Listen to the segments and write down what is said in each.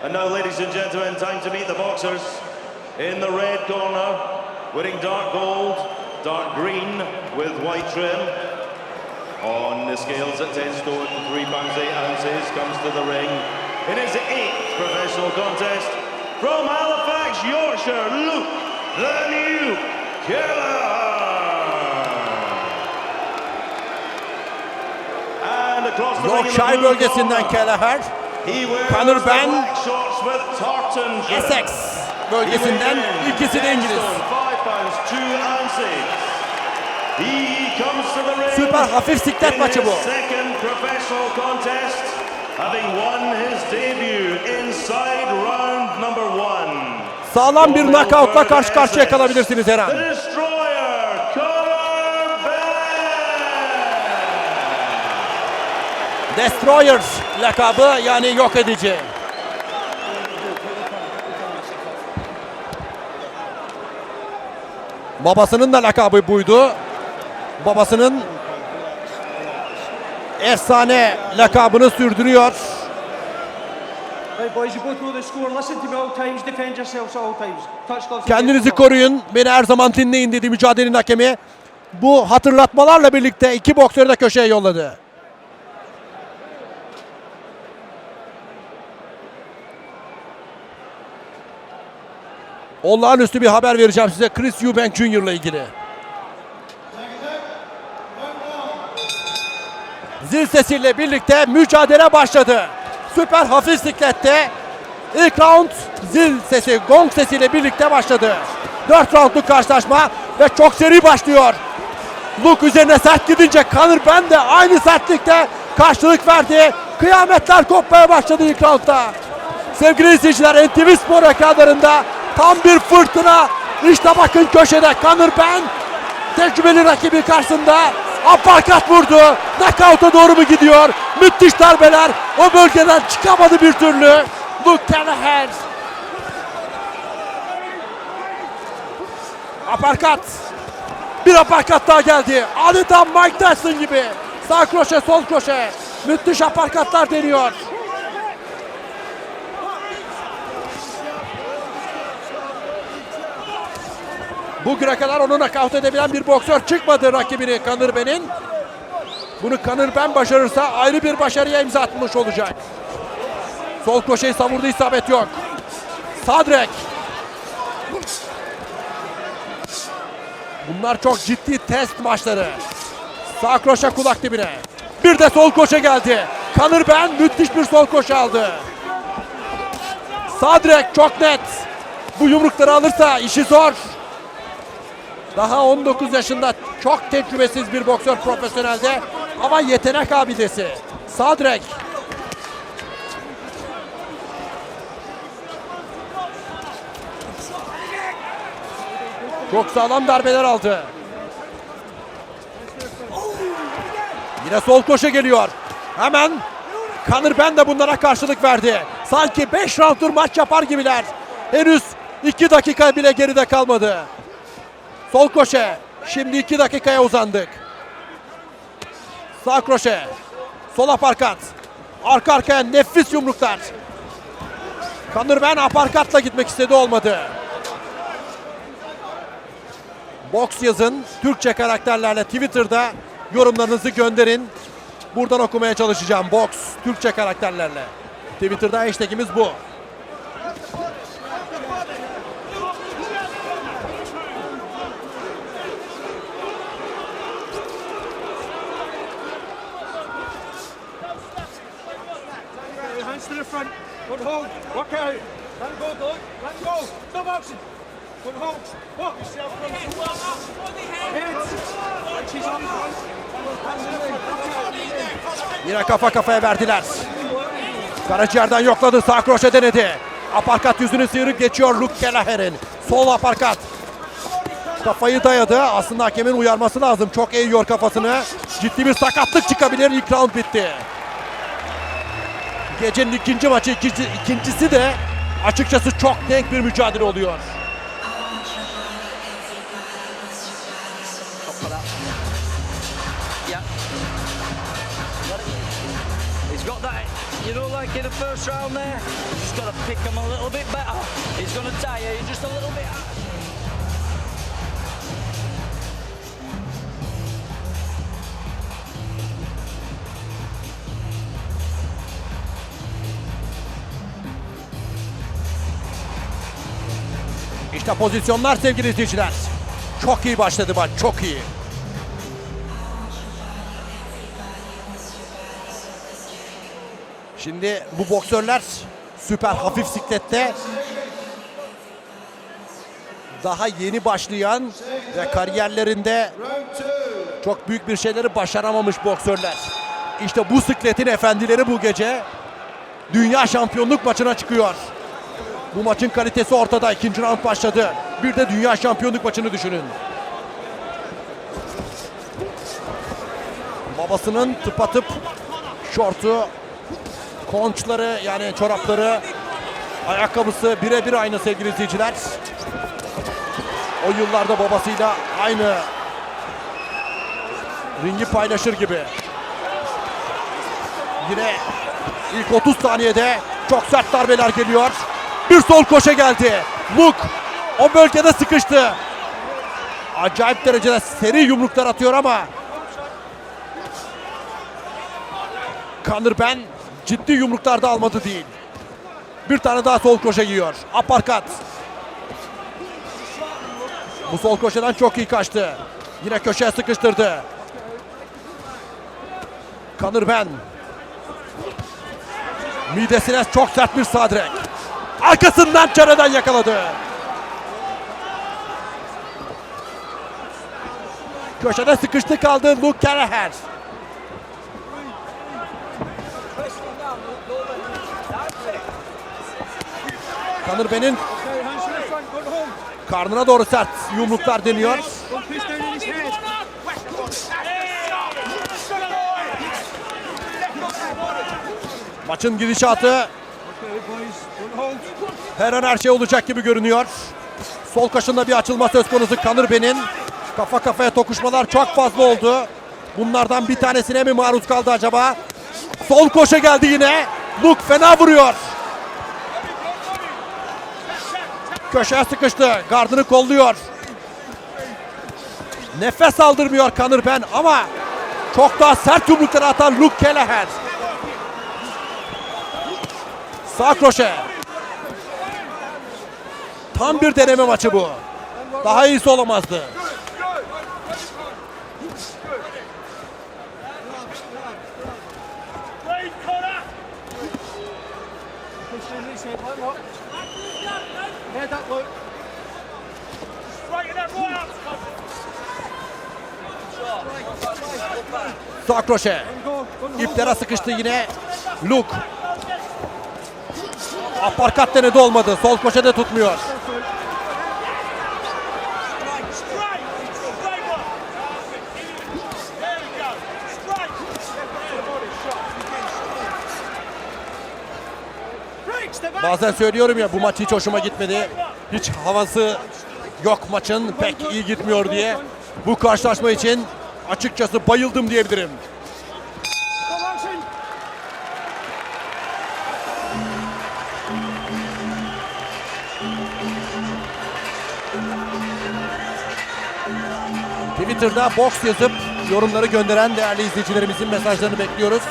And now, ladies and gentlemen, time to meet the boxers. In the red corner, wearing dark gold, dark green with white trim. On the scales at 10 stone, 3 pounds 8 ounces, comes to the ring. In his eighth professional contest, from Halifax, Yorkshire, Luke, the new Killer. And across the ring in the Yorkshire blue bölgesinden Kelleher, Conor trim. Essex bölgesinden ikisi de İngiliz. Süper hafif siklet maçı bu. Second professional contest, having won his debut inside round number one. Sağlam bir knockoutla karşı karşıya kalabilirsiniz her an. Destroyer lakabı yani yok edici. Babasının da lakabı buydu. Babasının efsane lakabını sürdürüyor. Kendinizi koruyun. Beni her zaman dinleyin dedi mücadelenin hakemi. Bu hatırlatmalarla birlikte iki boksörü de köşeye yolladı. Olağanüstü bir haber vereceğim size Chris Eubank Jr. ile ilgili. Zil sesiyle birlikte mücadele başladı. Süper hafif siklette ilk round zil sesi, gong sesiyle birlikte başladı. 4 roundluk karşılaşma ve çok seri başlıyor. Luke üzerine sert gidince Conor Ben de aynı sertlikte karşılık verdi. Kıyametler kopmaya başladı ilk roundda. Sevgili izleyiciler NTV Spor ekranlarında tam bir fırtına. İşte bakın köşede Conor Ben tecrübeli rakibi karşısında aparkat vurdu. Knockout'a doğru mu gidiyor? Müthiş darbeler. O bölgeden çıkamadı bir türlü. Luke Kelleher. Aparkat. Bir aparkat daha geldi. Adeta Mike Tyson gibi. Sağ kroşe, sol kroşe. Müthiş aparkatlar deniyor. Bugüne kadar onu nakavt edebilen bir boksör çıkmadı rakibini Conor Ben'in. Bunu Conor Ben başarırsa ayrı bir başarıya imza atmış olacak. Sol koşeyi savurdu isabet yok. Sadrek. Bunlar çok ciddi test maçları. Sağ kroşe kulak dibine. Bir de sol koşe geldi. Conor Ben müthiş bir sol koşu aldı. Sadrek çok net. Bu yumrukları alırsa işi zor. Daha 19 yaşında çok tecrübesiz bir boksör profesyonelde ama yetenek abidesi. Sadrek. Çok sağlam darbeler aldı. Yine sol koşu geliyor. Hemen Conor Ben de bunlara karşılık verdi. Sanki 5 rounddur maç yapar gibiler. Henüz 2 dakika bile geride kalmadı. Sol koşe. Şimdi 2 dakikaya uzandık. Sağ kroşe. Sol aparkat. Arka arkaya nefis yumruklar. Conor Ben aparkatla gitmek istedi olmadı. Box yazın. Türkçe karakterlerle Twitter'da yorumlarınızı gönderin. Buradan okumaya çalışacağım. Box Türkçe karakterlerle. Twitter'da hashtagimiz bu. Hands to the Good hold. Work out. Let go, Doug. Let go. Stop boxing. Good hold. Walk yourself from the. Yine kafa kafaya verdiler. Karaciğerden yokladı. Sağ kroşe denedi. Aparkat yüzünü sıyırıp geçiyor Luke Kelleher'in. Sol aparkat. Kafayı dayadı. Aslında hakemin uyarması lazım. Çok eğiyor kafasını. Ciddi bir sakatlık çıkabilir. İlk round bitti. Gecenin ikinci maçı, ikinci, ikincisi de açıkçası çok denk bir mücadele oluyor. You know, like in the first round there, you just got pick him a little bit better. He's going tire you just a little bit. İşte pozisyonlar sevgili izleyiciler. Çok iyi başladı maç, çok iyi. Şimdi bu boksörler süper hafif siklette daha yeni başlayan ve kariyerlerinde çok büyük bir şeyleri başaramamış boksörler. İşte bu sikletin efendileri bu gece dünya şampiyonluk maçına çıkıyor. Bu maçın kalitesi ortada. İkinci round başladı. Bir de dünya şampiyonluk maçını düşünün. Babasının tıpatıp şortu, konçları yani çorapları, ayakkabısı birebir aynı sevgili izleyiciler. O yıllarda babasıyla aynı ringi paylaşır gibi. Yine ilk 30 saniyede çok sert darbeler geliyor. Bir sol koşa geldi. Luke o bölgede sıkıştı. Acayip derecede seri yumruklar atıyor ama Conor Ben ciddi yumruklar da almadı değil. Bir tane daha sol koşa yiyor. Aparkat. Bu sol koşadan çok iyi kaçtı. Yine köşeye sıkıştırdı. Conor Ben. Midesine çok sert bir sağ. Arkasından çareden yakaladı. Köşede sıkıştı kaldı Luke Callahan. Conor Ben'in karnına doğru sert yumruklar deniyor. Maçın gidişatı her an her şey olacak gibi görünüyor. Sol kaşında bir açılma söz konusu Conor Ben'in. Kafa kafaya tokuşmalar çok fazla oldu. Bunlardan bir tanesine mi maruz kaldı acaba? Sol koşa geldi yine. Luke fena vuruyor. Köşeye sıkıştı. Gardını kolluyor. Nefes aldırmıyor Conor Ben ama çok daha sert yumrukları atan Luke Callahan. Sağ kroşe. Tam bir deneme maçı bu. Daha iyisi olamazdı. Sağ kroşe. İplere sıkıştı yine Luke. Aparkat denedi olmadı. Sol koşede tutmuyor. Bazen söylüyorum ya bu maç hiç hoşuma gitmedi. Hiç havası yok maçın pek iyi gitmiyor diye. Bu karşılaşma için açıkçası bayıldım diyebilirim. Twitter'da box yazıp yorumları gönderen değerli izleyicilerimizin mesajlarını bekliyoruz.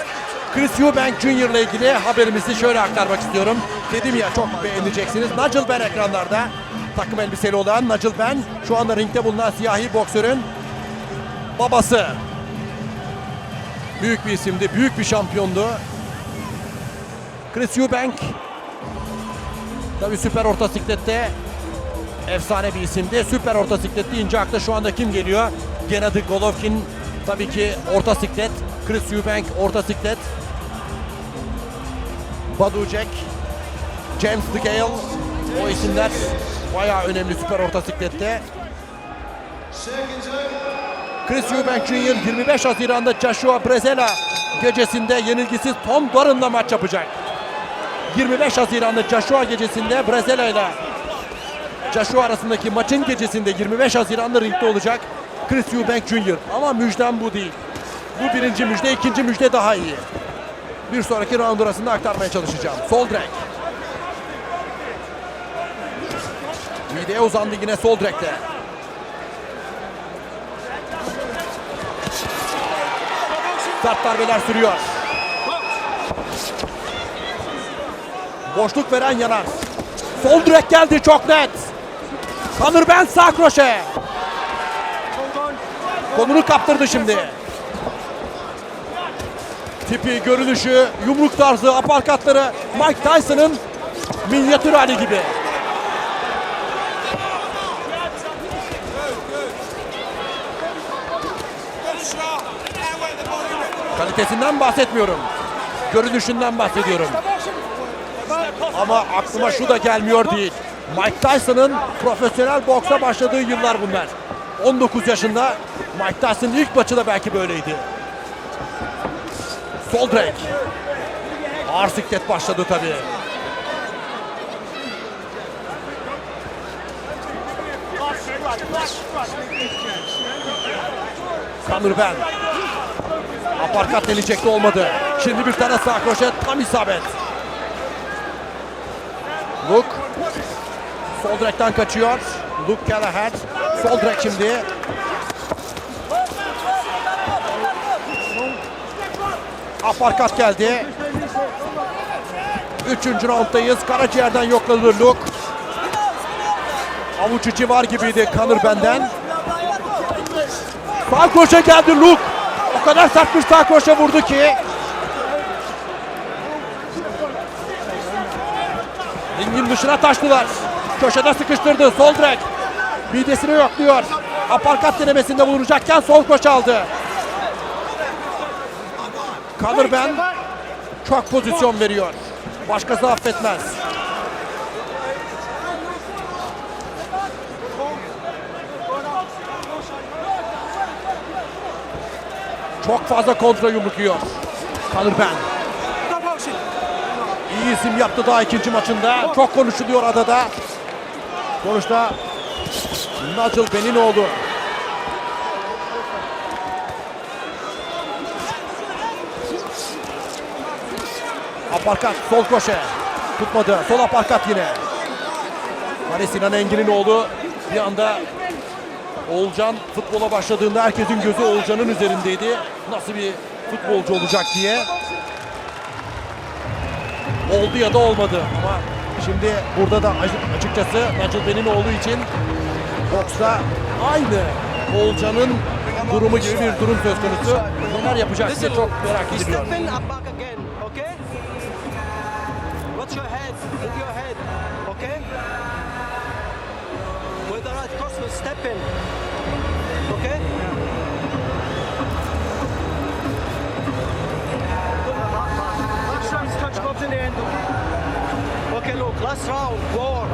Chris Eubank Jr. ile ilgili haberimizi şöyle aktarmak istiyorum. Dedim ya çok beğeneceksiniz. Nigel Benn ekranlarda. Takım elbiseli olan Nigel Benn şu anda ringde bulunan siyahi boksörün babası. Büyük bir isimdi, büyük bir şampiyondu. Chris Eubank tabii süper orta siklette efsane bir isimdi. Süper orta siklet deyince akla şu anda kim geliyor? Gennady Golovkin tabii ki orta siklet. Chris Eubank orta siklet. Badu Jack, James DeGale o isimler bayağı önemli süper orta siklette. Chris Eubank Jr. 25 Haziran'da Joshua Brezela gecesinde yenilgisiz Tom Doran'la maç yapacak. 25 Haziran'da Joshua gecesinde Brezela ile Joshua arasındaki maçın gecesinde 25 Haziran'da ringde olacak Chris Eubank Jr. Ama müjdem bu değil. Bu birinci müjde, ikinci müjde daha iyi. bir sonraki round arasında aktarmaya çalışacağım. Sol direk. Mideye uzandı yine sol direkte. Sert darbeler sürüyor. Boşluk veren yanar. Sol direk geldi çok net. Tanır ben sağ kroşe. Kolunu kaptırdı şimdi. Tipi, görünüşü, yumruk tarzı, aparkatları Mike Tyson'ın minyatür hali gibi. Kalitesinden bahsetmiyorum. Görünüşünden bahsediyorum. Ama aklıma şu da gelmiyor değil. Mike Tyson'ın profesyonel boksa başladığı yıllar bunlar. 19 yaşında Mike Tyson'ın ilk maçı da belki böyleydi. Sol direk. Ağır siklet başladı tabii. Conor Ben. Aparkat deneyecekti olmadı. Şimdi bir tane sağ kroşe tam isabet. Luke. Sol direkten kaçıyor. Luke Galahad. Sol direk şimdi. Aparkat geldi. Üçüncü rounddayız. Karaciğerden yokladı Luke. Avuç içi var gibiydi Kanır benden. Sağ kroşe geldi Luke. O kadar sert bir sağ kroşe vurdu ki. Ringin dışına taştılar. Köşede sıkıştırdı. Sol direk. Midesini yokluyor. Aparkat denemesinde bulunacakken sol koş aldı. Kanır ben çok pozisyon veriyor. Başkası affetmez. Çok fazla kontra yumruk yiyor. Kanır ben. İyi isim yaptı daha ikinci maçında. Çok konuşuluyor adada. Sonuçta Nigel Ben'in oğlu. Aparkat sol koşe. Tutmadı. Sol aparkat yine. Ali Sinan Engin'in oğlu bir anda Oğulcan futbola başladığında herkesin gözü Oğulcan'ın üzerindeydi. Nasıl bir futbolcu olacak diye. Oldu ya da olmadı ama şimdi burada da açı- açıkçası Nigel Ben'in oğlu için boksta aynı Oğulcan'ın durumu gibi bir durum söz konusu. Neler yapacak diye çok merak ediliyor. step in okay? Crossfoot, step in, the end. Last round, war.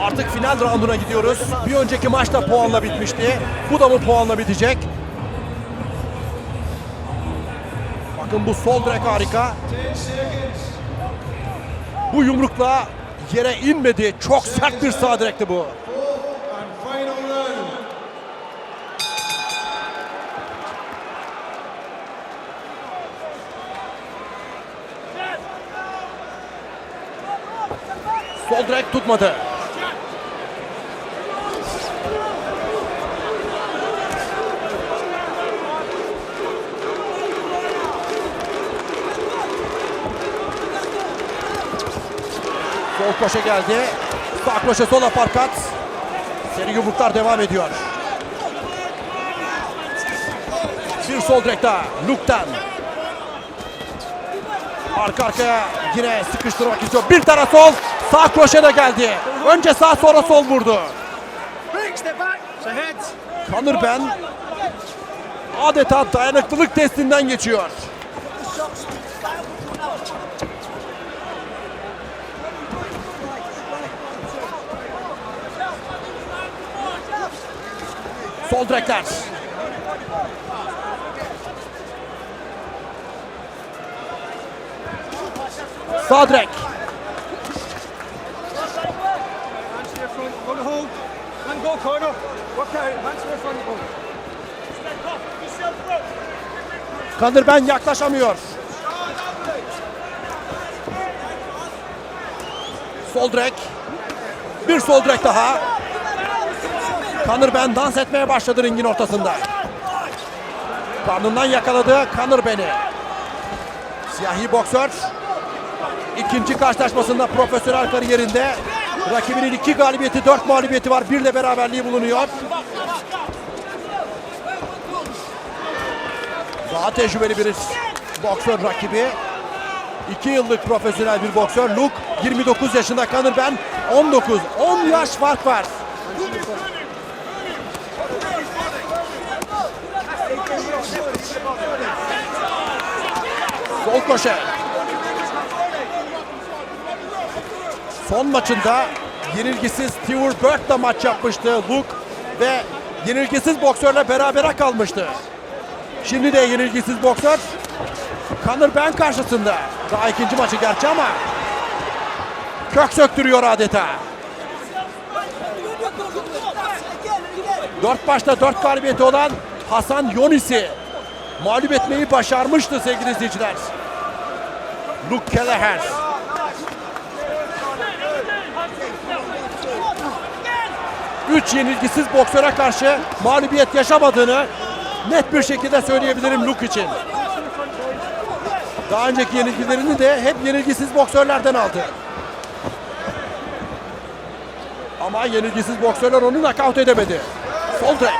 Artık final rounduna gidiyoruz. Bir önceki maçta puanla bitmişti. Bu da mı puanla bitecek? Bakın bu sol direk harika. Bu yumrukla yere inmedi. Çok sert bir sağ direkti bu. Sol direk tutmadı. Sol koşe geldi. Sağ koşe sol aparkat. Seri yumruklar devam ediyor. Bir sol direk daha. Luke'den. Arka arkaya yine sıkıştırmak istiyor. Bir tane sol. Sağ kroşe de geldi. Önce sağ sonra sol vurdu. Kanır ben adeta dayanıklılık testinden geçiyor. Sol direkler. Sağ direk. Hands to the front. Go corner. Work out. Hands the front. Go. Kanır ben yaklaşamıyor. Sol direk. Bir sol direk daha. Kanır ben dans etmeye başladı ringin ortasında. Karnından yakaladı Kanır beni. Siyahi boksör ikinci karşılaşmasında profesyonel kariyerinde rakibinin iki galibiyeti dört mağlubiyeti var. Bir de beraberliği bulunuyor. Daha tecrübeli bir boksör rakibi. 2 yıllık profesyonel bir boksör. Luke 29 yaşında Kanır ben 19. 10 yaş fark var. Sol köşe. Son maçında yenilgisiz Stewart Burke'la maç yapmıştı Luke ve yenilgisiz boksörle berabere kalmıştı. Şimdi de yenilgisiz boksör Conor Ben karşısında. Daha ikinci maçı gerçi ama kök söktürüyor adeta. Dört başta dört galibiyeti olan Hasan Yonis'i mağlup etmeyi başarmıştı sevgili izleyiciler. Luke Kelleher. Üç yenilgisiz boksöre karşı mağlubiyet yaşamadığını net bir şekilde söyleyebilirim Luke için. Daha önceki yenilgilerini de hep yenilgisiz boksörlerden aldı. Ama yenilgisiz boksörler onu nakavt edemedi. Sol direk.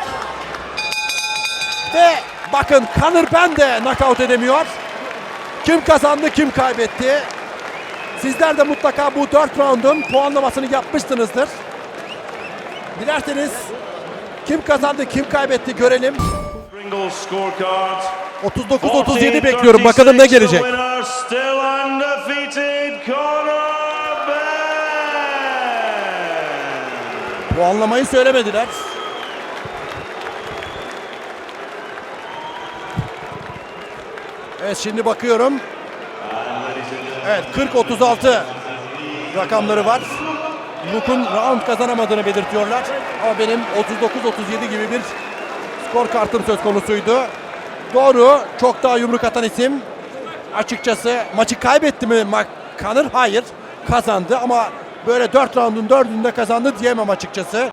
Ve bakın Conor Ben de nakavt edemiyor. Kim kazandı, kim kaybetti? Sizler de mutlaka bu 4 roundun puanlamasını yapmışsınızdır. Dilerseniz kim kazandı, kim kaybetti görelim. Pringles scorecard. 39-37 bekliyorum. Bakalım ne gelecek. Ben. Puanlamayı söylemediler. Evet şimdi bakıyorum. Evet 40-36 rakamları var. Luke'un round kazanamadığını belirtiyorlar. Ama benim 39-37 gibi bir skor kartım söz konusuydu. Doğru. Çok daha yumruk atan isim. Açıkçası maçı kaybetti mi McConnor? Hayır. Kazandı ama böyle 4 roundun 4'ünde kazandı diyemem açıkçası.